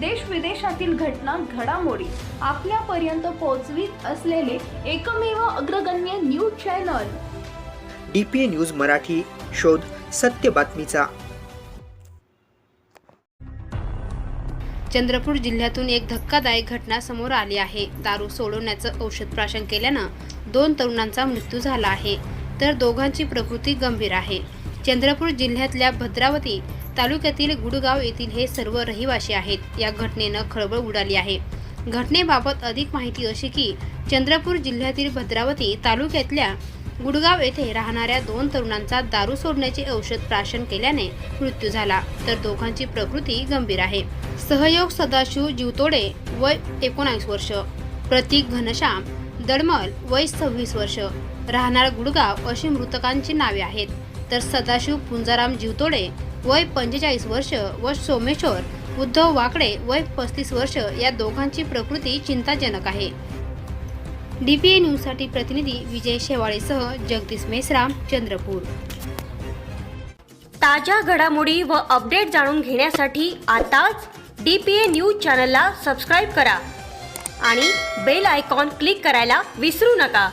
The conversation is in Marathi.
देश विदेशातील घटना घडामोडी आपल्यापर्यंत पोहोचवीत असलेले एकमेव अग्रगण्य news channel. D P A news Marathi शोध सत्य बातमीचा. चंद्रपूर जिल्ह्यातून एक धक्कादायक घटना समोर आली आहे. दारू सोडवण्याचं औषध प्राशन केल्यानं दोन तरुणांचा मृत्यू झाला आहे. तर दोघांची प्रकृती गंभीर आहे. चंद्रपूर जिल्ह्यातल्या भद्रावती तालुक्यातील गुडगाव येथील हे सर्व रहिवासी आहेत. या घटनेनं खळबळ उडाली आहे. घटनेबाबत अधिक माहिती अशी की चंद्रपूर जिल्ह्यातील भद्रावती तालुक्यातल्या गुडगाव येथे राहणाऱ्या दोन तरुणांचा दारू सोडण्याचे औषध प्राशन केल्याने मृत्यू झाला. तर दोघांची प्रकृती गंभीर आहे. सहयोग सदाशिव जीवतोडे वय एकोणावीस वर्ष. प्रतीक घनश्याम दडमल वय सव्वीस वर्ष. राहणार गुडगाव अशी मृतकांची नावे आहेत. तर सदाशिव पुंजाराम जीवतोडे वय पंचेचाळीस वर्ष व सोमेश्वर उद्धव वाकडे वय पस्तीस वर्ष या दोघांची प्रकृती चिंताजनक आहे. डीपीए न्यूजसाठी प्रतिनिधी विजय शेवाळेसह जगदीश मेसराम चंद्रपूर. ताज्या घडामोडी व अपडेट जाणून घेण्यासाठी आताच डी पी ए न्यूज चॅनलला सबस्क्राईब करा आणि बेल आयकॉन क्लिक करायला विसरू नका.